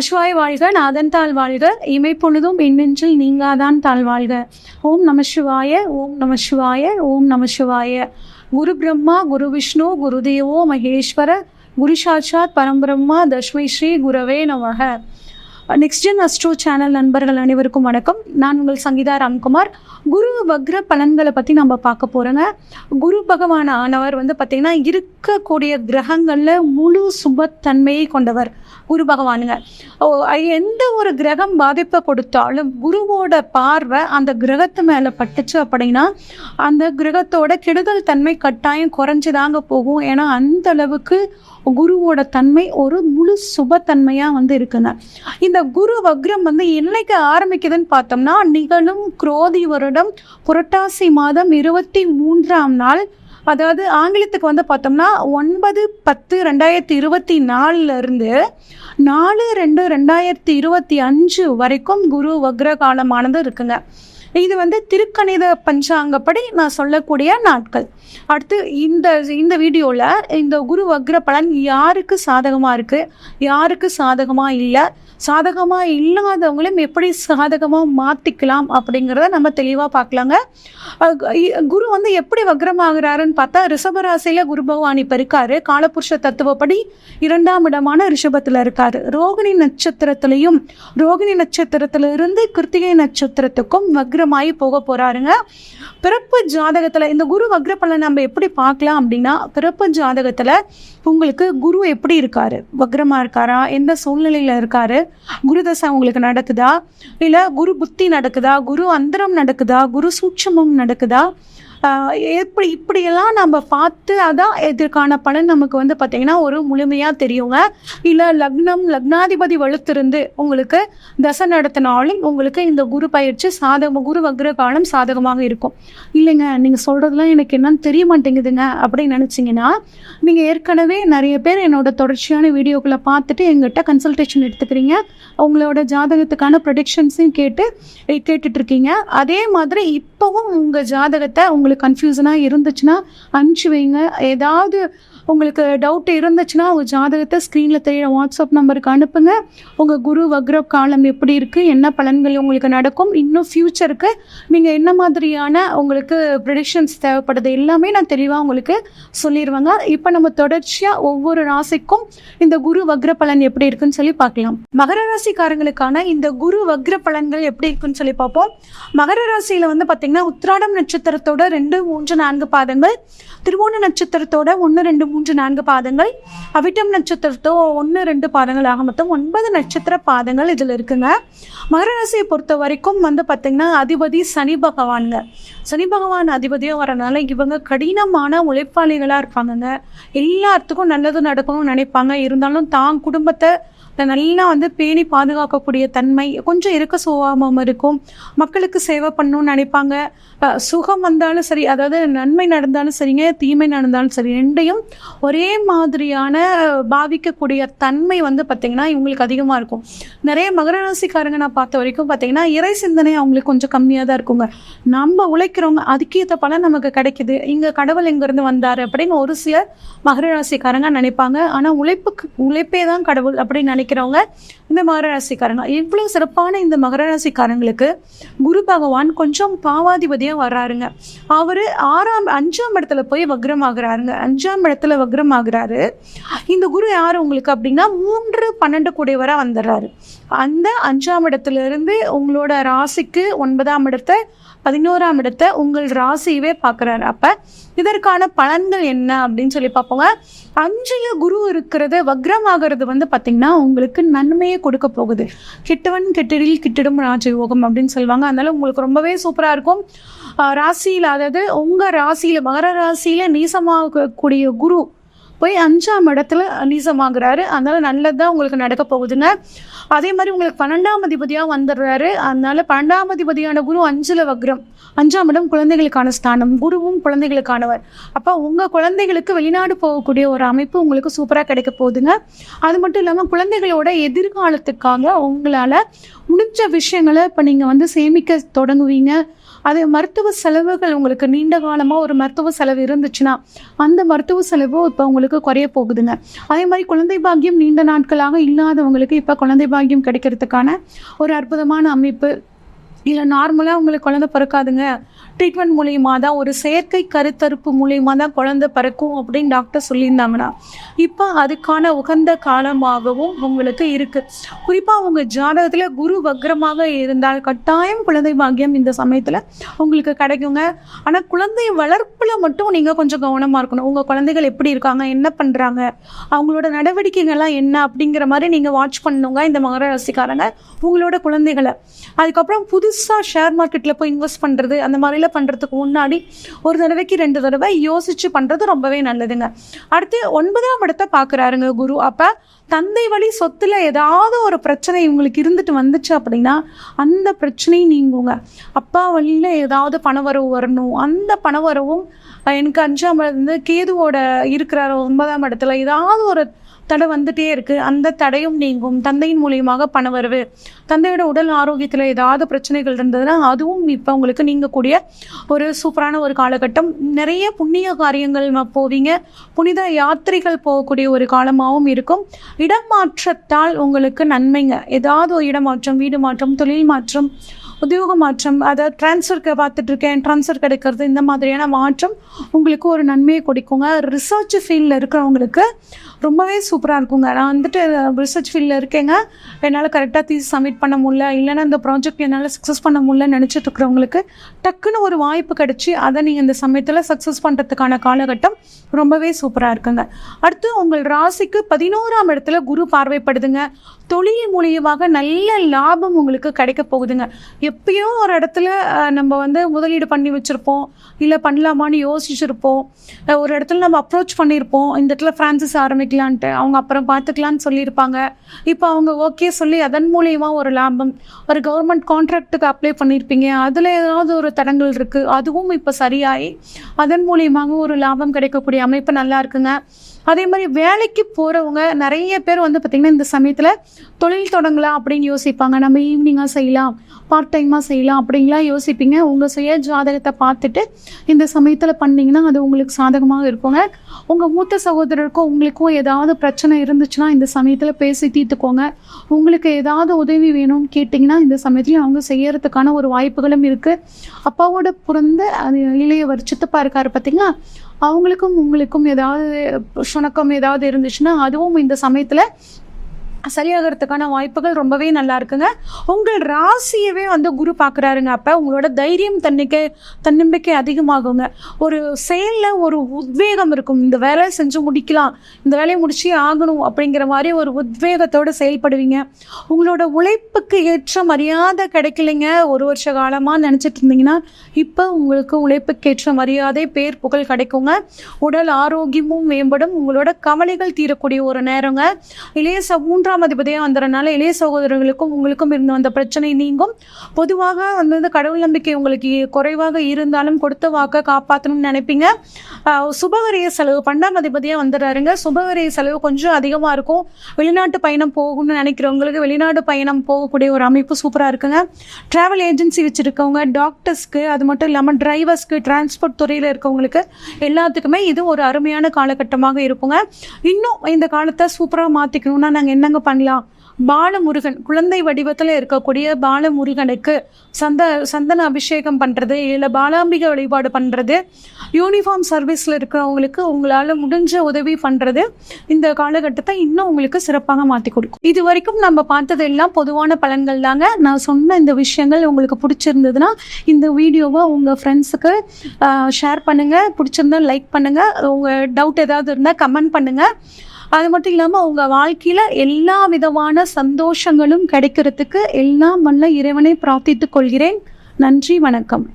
நமசிவாய் வாழ்க நாதன் தாழ் வாழ்க இமை பொழுதும் எண்ணெஞ்சில் நீங்காதான் தாழ் வாழ்க. ஓம் நமசிவாய ஓம் நமசிவாய ஓம் நமசிவாய. குரு பிரம்மா குரு விஷ்ணு குரு தேவோ மகேஸ்வர குரு சாட்சாத் பரம்பிரம்மா தஸ்மை ஸ்ரீ குரவே நமக. நெக்ஸ்ட் ஜென் அஸ்ட்ரோ சேனல் நண்பர்கள் அனைவருக்கும் வணக்கம். நான் உங்கள் சங்கீதா ராம்குமார். குரு வக்ர பலன்களை பற்றி நம்ம பார்க்க போகிறோங்க குரு பகவான் ஆனவர் வந்து பார்த்திங்கன்னா இருக்கக்கூடிய கிரகங்களில் முழு சுபத்தன்மையை கொண்டவர் குரு பகவானுங்க. ஓ, எந்த ஒரு கிரகம் பாதிப்பை கொடுத்தாலும் குருவோட பார்வை அந்த கிரகத்து மேலே பட்டுச்சு அப்படின்னா அந்த கிரகத்தோட கெடுதல் தன்மை கட்டாயம் குறைஞ்சுதாங்க போகும். ஏன்னா அந்த அளவுக்கு குருவோட தன்மை ஒரு முழு சுபத்தன்மையாக வந்து இருக்குங்க. இந்த குரு வக்ரம் வந்து என்னைக்கு ஆரம்பிக்குதுன்னு பார்த்தோம்னா நிகழும் குரோதி வருடம் புரட்டாசி மாதம் இருபத்தி மூன்றாம் நாள். அதாவது ஆங்கிலத்துக்கு வந்து பார்த்தோம்னா ஒன்பது பத்து ரெண்டாயிரத்தி இருபத்தி நாலுலேருந்து நாலு ரெண்டு ரெண்டாயிரத்தி இருபத்தி அஞ்சு வரைக்கும் குரு வக்ர காலமானது இருக்குங்க. இது வந்து திருக்கணித பஞ்சாங்கப்படி நான் சொல்லக்கூடிய நாட்கள். அடுத்து இந்த இந்த வீடியோவில் இந்த குரு வக்ர பலன் யாருக்கு சாதகமாக இருக்குது யாருக்கு சாதகமாக இல்லை? சாதகமாக இல்லாதவங்களையும் எப்படி சாதகமாக மாற்றிக்கலாம் அப்படிங்கிறத நம்ம தெளிவாக பார்க்கலாங்க இ- குரு வந்து எப்படி வக்ரமாகிறாருன்னு பார்த்தா ரிஷபராசியில் குரு பகவான் இப்போ இருக்காரு. காலபுருஷ தத்துவப்படி இரண்டாம் இடமான ரிஷபத்தில் இருக்கார். ரோகிணி நட்சத்திரத்திலையும் ரோகிணி நட்சத்திரத்திலிருந்து கிருத்திகை நட்சத்திரத்துக்கும் வக்ர வக்ரமாயி போக போறாருங்க. பிறப்பு ஜாதகத்தில் இந்த குரு வக்ர பலன் நம்ம எப்படி பார்க்கலாம் அப்படின்னா பிறப்பு ஜாதகத்தில் உங்களுக்கு குரு எப்படி இருக்காரு? வக்ரமா இருக்காரா? எந்த சூழ்நிலையில இருக்காரு? குரு தசை உங்களுக்கு நடக்குதா? இல்லை குரு புத்தி நடக்குதா? குரு அந்தரம் நடக்குதா? குரு சூட்சமம் நடக்குதா? எப்படி இப்படியெல்லாம் நம்ம பார்த்து அதான் இதற்கான பலன் நமக்கு வந்து பார்த்திங்கன்னா ஒரு முழுமையாக தெரியுங்க. இல்லை லக்னம் லக்னாதிபதி வலுத்திருந்து உங்களுக்கு தசை நடத்தினாலும் உங்களுக்கு இந்த குரு பயிற்சி சாதகம் குரு வக்ர காலம் சாதகமாக இருக்கும். இல்லைங்க நீங்கள் சொல்கிறதுலாம் எனக்கு என்னன்னு தெரிய மாட்டேங்குதுங்க அப்படின்னு நினச்சிங்கன்னா நீங்கள் ஏற்கனவே நிறைய பேர் என்னோட தொடர்ச்சியான வீடியோக்களை பார்த்துட்டு எங்கிட்ட கன்சல்டேஷன் எடுத்துக்கிறீங்க. உங்களோட ஜாதகத்துக்கான ப்ரொடிக்ஷன்ஸையும் கேட்டு கேட்டுட்ருக்கீங்க அதே மாதிரி இப்போவும் உங்கள் ஜாதகத்தை உங்களுக்கு கன்ஃபியூஷனாக இருந்துச்சுன்னா அனுப்பிச்சு வைங்க. ஏதாவது உங்களுக்கு டவுட் இருந்துச்சுன்னா உங்கள் ஜாதகத்தை ஸ்க்ரீனில் தெரியிற வாட்ஸ்அப் நம்பருக்கு அனுப்புங்க. உங்கள் குரு வக்ர காலம் எப்படி இருக்குது என்ன பலன்கள் உங்களுக்கு நடக்கும் இன்னும் ஃப்யூச்சருக்கு நீங்கள் என்ன மாதிரியான உங்களுக்கு ப்ரெடிக்ஷன்ஸ் தேவைப்படுது எல்லாமே நான் தெளிவாக உங்களுக்கு சொல்லிடுவாங்க இப்போ நம்ம தொடர்ச்சியாக ஒவ்வொரு ராசிக்கும் இந்த குரு வக்ர பலன் எப்படி இருக்குன்னு சொல்லி பார்க்கலாம். மகர ராசிக்காரங்களுக்கான இந்த குரு வக்ர பலன்கள் எப்படி இருக்குன்னு சொல்லி பார்ப்போம். மகர ராசியில் வந்து பார்த்தீங்கன்னா உத்ராடம் நட்சத்திரத்தோட ரெண்டு மூன்று நான்கு பாதங்கள் திருவோண நட்சத்திரத்தோட ஒன்று ரெண்டு மூன்று நான்கு பாதங்கள். அவிட்டம் நட்சத்திரத்தோ ஒன்று ரெண்டு பாதங்களாக மொத்தம் ஒன்பது நட்சத்திர பாதங்கள் இதில் இருக்குங்க. மகர ராசியை பொறுத்த வரைக்கும் வந்து பார்த்திங்கன்னா அதிபதி சனி பகவானுங்க. சனி பகவான் அதிபதியாக வரனால இவங்க கடினமான உழைப்பாளிகளாக இருப்பாங்கங்க. எல்லாத்துக்கும் நல்லது நடக்கணும்னு நினைப்பாங்க. இருந்தாலும் தான் குடும்பத்தை நல்லா வந்து பேணி பாதுகாக்கக்கூடிய தன்மை கொஞ்சம் இருக்க சுபாவம் இருக்கும். மக்களுக்கு சேவை பண்ணணும்னு நினைப்பாங்க. சுகம் வந்தாலும் சரி அதாவது நன்மை நடந்தாலும் சரிங்க தீமை நடந்தாலும் சரி ரெண்டையும் ஒரே மாதிரியான பாவிக்கக்கூடிய தன்மை வந்து பார்த்திங்கன்னா இவங்களுக்கு அதிகமாக இருக்கும். நிறைய மகர ராசிக்காரங்க நான் பார்த்த வரைக்கும் பார்த்திங்கன்னா இறை சிந்தனை அவங்களுக்கு கொஞ்சம் கம்மியாக தான் இருக்குங்க. நம்ம உழைக்கிறவங்க அதுக்கேற்ற பலன் நமக்கு கிடைக்குது. இங்கே கடவுள் எங்கேருந்து வந்தார் அப்படின்னு ஒரு சில மகர ராசிக்காரங்க நினைப்பாங்க. ஆனால் உழைப்புக்கு உழைப்பே தான் கடவுள் அப்படின்னு நினைக்கிறவங்க இந்த மகர ராசிக்காரங்க இவ்வளோ சிறப்பான இந்த மகர ராசிக்காரங்களுக்கு குரு பகவான் கொஞ்சம் பாவாதிபதியாக வர்றாருங்க அவர் ஆறாம் அஞ்சாம் இடத்துல போய் வக்ரமாகிறாருங்க. அஞ்சாம் இடத்துல வக்ரமாகிறாரு. இந்த குரு யார் உங்களுக்கு அப்படின்னா மூன்று பன்னெண்டு கூடியவராக வந்துடுறாரு அந்த அஞ்சாம் இடத்துல இருந்து உங்களோட ராசிக்கு ஒன்பதாம் இடத்தை பதினோராம் இடத்தை உங்கள் ராசியவே பார்க்குறாரு அப்போ இதற்கான பலன்கள் என்ன அப்படின்னு சொல்லி பார்ப்போங்க அஞ்சில் குரு இருக்கிறது வக்ரமாகிறது வந்து பார்த்திங்கன்னா உங்களுக்கு நன்மையை கொடுக்க போகுது. கிட்டவன் கெட்டிடில் கிட்டிடும் ராஜயோகம் அப்படின்னு சொல்லுவாங்க. அதனால உங்களுக்கு ரொம்பவே சூப்பராக இருக்கும். ராசியில் அதாவது உங்கள் ராசியில் மகர ராசியில் நீசமாகக்கூடிய குரு போய் அஞ்சாம் இடத்துல நீசமாகிறாரு அதனால நல்லதுதான் உங்களுக்கு நடக்க போகுதுங்க. அதே மாதிரி உங்களுக்கு பன்னெண்டாம் அதிபதியாக வந்துடுறாரு. அதனால பன்னெண்டாம் அதிபதியான குரு அஞ்சுல வக்ரம். அஞ்சாம் இடம் குழந்தைகளுக்கான ஸ்தானம். குருவும் குழந்தைகளுக்கானவர். அப்போ உங்கள் குழந்தைகளுக்கு வெளிநாடு போகக்கூடிய ஒரு அமைப்பு உங்களுக்கு சூப்பராக கிடைக்க போகுதுங்க. அது மட்டும் இல்லாமல் குழந்தைகளோட எதிர்காலத்துக்காக உங்களால் முடிஞ்ச விஷயங்களை இப்போ நீங்கள் வந்து சேமிக்க தொடங்குவீங்க. அது மருத்துவ செலவுகள் உங்களுக்கு நீண்ட காலமாக ஒரு மருத்துவ செலவு இருந்துச்சுன்னா அந்த மருத்துவ செலவு இப்போ உங்களுக்கு குறைய போகுதுங்க. அதே மாதிரி குழந்தை பாக்கியம் நீண்ட நாட்களாக இல்லாதவங்களுக்கு இப்போ குழந்தை பாக்கியம் கிடைக்கிறதுக்கான ஒரு அற்புதமான அமைப்பு. இல்லை நார்மலாக உங்களுக்கு குழந்தை பிறக்காதுங்க. ட்ரீட்மெண்ட் மூலியமாக தான் ஒரு செயற்கை கருத்தருப்பு மூலியமாக தான் குழந்தை பிறக்கும் அப்படின்னு டாக்டர் சொல்லியிருந்தாங்கன்னா இப்போ அதுக்கான உகந்த காலமாகவும் உங்களுக்கு இருக்குது குறிப்பாக உங்கள் ஜாதகத்தில் குரு வக்ரமாக இருந்தால் கட்டாயம் குழந்தை பாக்கியம் இந்த சமயத்தில் உங்களுக்கு கிடைக்குங்க. ஆனால் குழந்தை வளர்ப்பில் மட்டும் நீங்கள் கொஞ்சம் கவனமாக இருக்கணும். உங்கள் குழந்தைகள் எப்படி இருக்காங்க என்ன பண்ணுறாங்க அவங்களோட நடவடிக்கைகள்லாம் என்ன அப்படிங்கிற மாதிரி நீங்கள் வாட்ச் பண்ணுங்க இந்த மகர ராசிக்காரங்க உங்களோட குழந்தைகளை. அதுக்கப்புறம் புதுசாக ஷேர் மார்க்கெட்டில் போய் இன்வெஸ்ட் பண்ணுறது அந்த மாதிரிலாம் பண்ணுறதுக்கு முன்னாடி ஒரு தடவைக்கு ரெண்டு தடவை யோசிச்சு பண்ணுறது ரொம்பவே நல்லதுங்க. அடுத்து ஒன்பதாம் இடத்தை பார்க்குறாருங்க குரு. அப்போ தந்தை வழி சொத்துல ஏதாவது ஒரு பிரச்சனை இவங்களுக்கு இருந்துட்டு வந்துச்சு அப்படின்னா அந்த பிரச்சனையும் நீங்குங்க. அப்பா வழியில் ஏதாவது பணவரவு வரணும். அந்த பணவரவும் எனக்கு அஞ்சாம் இருந்து கேதுவோட இருக்கிற ஒன்பதாம் இடத்துல. ஏதாவது ஒரு தடை வந்துட்டே இருக்கு. அந்த தடையும் நீங்கும். தந்தையின் மூலியமாக பணவரவு. தந்தையோட உடல் ஆரோக்கியத்தில் ஏதாவது பிரச்சனைகள் இருந்ததுன்னா அதுவும் இப்போ உங்களுக்கு நீங்கக்கூடிய ஒரு சூப்பரான ஒரு காலகட்டம். நிறைய புண்ணிய காரியங்கள் போவீங்க. புனித யாத்திரைகள் போகக்கூடிய ஒரு காலமாகவும் இருக்கும். இடமாற்றத்தால் உங்களுக்கு நன்மைங்க. ஏதாவது ஒரு இடமாற்றம் வீடு மாற்றம் தொழில் மாற்றம் உத்தியோக மாற்றம் அதாவது ட்ரான்ஸ்ஃபர் பார்த்துட்டு இருக்கேன் ட்ரான்ஸ்ஃபர் கிடைக்கிறது இந்த மாதிரியான மாற்றம் உங்களுக்கு ஒரு நன்மையை கொடுக்குங்க. ரிசர்ச் ஃபீல்டில் இருக்கிறவங்களுக்கு ரொம்பவே சூப்பராக இருக்குங்க. நான் வந்துட்டு ரிசர்ச் ஃபீல்டில் இருக்கேங்க. என்னால் கரெக்டாக தீஸ் சப்மிட் பண்ண முடியல. இல்லைன்னா இந்த ப்ராஜெக்ட் என்னால் சக்ஸஸ் பண்ண முடியலன்னு நினச்சிட்டு இருக்கிறவங்களுக்கு டக்குன்னு ஒரு வாய்ப்பு கிடச்சி அதை நீங்கள் இந்த சமயத்தில் சக்ஸஸ் பண்ணுறதுக்கான காலகட்டம் ரொம்பவே சூப்பராக இருக்குங்க. அடுத்து உங்கள் ராசிக்கு பதினோராம் இடத்துல குரு பார்வைப்படுதுங்க. தொழில் மூலியமாக நல்ல லாபம் உங்களுக்கு கிடைக்க போகுதுங்க. எப்பயோ ஒரு இடத்துல நம்ம வந்து முதலீடு பண்ணி வச்சுருப்போம். இல்லை பண்ணலாமான்னு யோசிச்சிருப்போம். ஒரு இடத்துல நம்ம அப்ரோச் பண்ணியிருப்போம் இந்த இடத்துல ஃப்ரான்சிஸ் பண்ணிக்கலான்ட்டு அவங்க அப்புறம் பார்த்துக்கலான்னு சொல்லியிருப்பாங்க. இப்போ அவங்க ஓகே சொல்லி அதன் மூலியமாக ஒரு லாபம் ஒரு கவர்மெண்ட் கான்ட்ராக்டுக்கு அப்ளை பண்ணியிருப்பீங்க அதில் ஏதாவது ஒரு தடங்கள் இருக்குது அதுவும் இப்போ சரியாகி அதன் மூலியமாக ஒரு லாபம் கிடைக்கக்கூடிய அமைப்பு நல்லா இருக்குங்க. அதே மாதிரி வேலைக்கு போகிறவங்க நிறைய பேர் வந்து பார்த்திங்கன்னா இந்த சமயத்தில் தொழில் தொடங்கலாம் அப்படின்னு யோசிப்பாங்க. நம்ம ஈவினிங்காக செய்யலாம் பார்ட் டைமாக செய்யலாம் அப்படின்லாம் யோசிப்பீங்க. உங்கள் சுய ஜாதகத்தை பார்த்துட்டு இந்த சமயத்தில் பண்ணிங்கன்னா அது உங்களுக்கு சாதகமாக இருக்குங்க. உங்கள் மூத்த சகோதரருக்கும் உங்களுக்கும் ஏதாவது பிரச்சனை இருந்துச்சுன்னா இந்த சமயத்தில் பேசி தீர்த்துக்கோங்க. உங்களுக்கு ஏதாவது உதவி வேணும்னு கேட்டிங்கன்னா இந்த சமயத்துலையும் அவங்க செய்யறதுக்கான ஒரு வாய்ப்புகளும் இருக்குது அப்பாவோட பிறந்த அது இளையவர் சித்தப்பா இருக்கார் பார்த்தீங்கன்னா அவங்களுக்கும் உங்களுக்கும் ஏதாவது சுணக்கம் ஏதாவது இருந்துச்சுன்னா அதுவும் இந்த சமயத்தில் சரியாகிறதுக்கான வாய்ப்புகள் ரொம்பவே நல்லா இருக்குங்க. உங்கள் ராசியவே வந்து குரு பார்க்குறாருங்க அப்போ உங்களோட தைரியம் தன்னிக்கை தன்னம்பிக்கை அதிகமாகுங்க. ஒரு செயலில் ஒரு உத்வேகம் இருக்கும். இந்த வேலையை செஞ்சு முடிக்கலாம். இந்த வேலையை முடிச்சே ஆகணும் அப்படிங்கிற மாதிரி ஒரு உத்வேகத்தோடு செயல்படுவீங்க. உங்களோட உழைப்புக்கு ஏற்ற மரியாதை கிடைக்கலைங்க. ஒரு வருஷ காலமாக நினச்சிட்டு இருந்தீங்கன்னா இப்போ உங்களுக்கு உழைப்புக்கு ஏற்ற மரியாதை பேர் புகழ் கிடைக்குங்க. உடல் ஆரோக்கியமும் மேம்படும். உங்களோட கவலைகள் தீரக்கூடிய ஒரு நேரங்க. இளைய சமூன்ற மூன்றாம் அதிபதியாக வந்துறதுனால இளைய சகோதரர்களுக்கும் உங்களுக்கும் இருந்த அந்த பிரச்சனை நீங்கும். பொதுவாக வந்து கடவுள் நம்பிக்கை உங்களுக்கு குறைவாக இருந்தாலும் கொடுத்த வாக்க காப்பாற்றணும்னு நினைப்பீங்க. சுபகரிய செலவு பன்னெண்டாம் அதிபதியாக வந்துடுறாருங்க சுபகரிய செலவு கொஞ்சம் அதிகமாக இருக்கும். வெளிநாட்டு பயணம் போகணும்னு நினைக்கிறவங்களுக்கு வெளிநாடு பயணம் போகக்கூடிய ஒரு அமைப்பு சூப்பராக இருக்குங்க. ட்ராவல் ஏஜென்சி வச்சுருக்கவங்க டாக்டர்ஸ்க்கு அது மட்டும் இல்லாமல் டிரைவர்ஸ்க்கு டிரான்ஸ்போர்ட் துறையில் இருக்கவங்களுக்கு எல்லாத்துக்குமே இது ஒரு அருமையான காலகட்டமாக இருக்குங்க. இன்னும் இந்த காலத்தை சூப்பராக மாற்றிக்கணும்னா நாங்கள் என்னங்க பண்ணலாம். பாலமுருகன் குழந்தை வடிவத்தில் இருக்கக்கூடிய பாலமுருகனுக்கு சந்த சந்தன அபிஷேகம் பண்ணுறது இல்லை பாலாம்பிகை வழிபாடு பண்ணுறது யூனிஃபார்ம் சர்வீஸில் இருக்கிறவங்களுக்கு உங்களால் முடிஞ்ச உதவி பண்ணுறது இந்த காலகட்டத்தை இன்னும் உங்களுக்கு சிறப்பாக மாற்றி கொடுக்கும். இது வரைக்கும் நம்ம பார்த்தது எல்லாம் பொதுவான பலன்கள் தாங்க. நான் சொன்ன இந்த விஷயங்கள் உங்களுக்கு பிடிச்சிருந்ததுன்னா இந்த வீடியோவை உங்கள் ஃப்ரெண்ட்ஸுக்கு ஷேர் பண்ணுங்கள் பிடிச்சிருந்தா லைக் பண்ணுங்கள் உங்கள் டவுட் ஏதாவது இருந்தால் கமெண்ட் பண்ணுங்கள் அது மட்டும் இல்லாமல் அவங்க வாழ்க்கையில் எல்லா விதமான சந்தோஷங்களும் கிடைக்கிறதுக்கு எல்லாம் வல்ல இறைவனை பிரார்த்தித்துக் கொள்கிறேன். நன்றி வணக்கம்.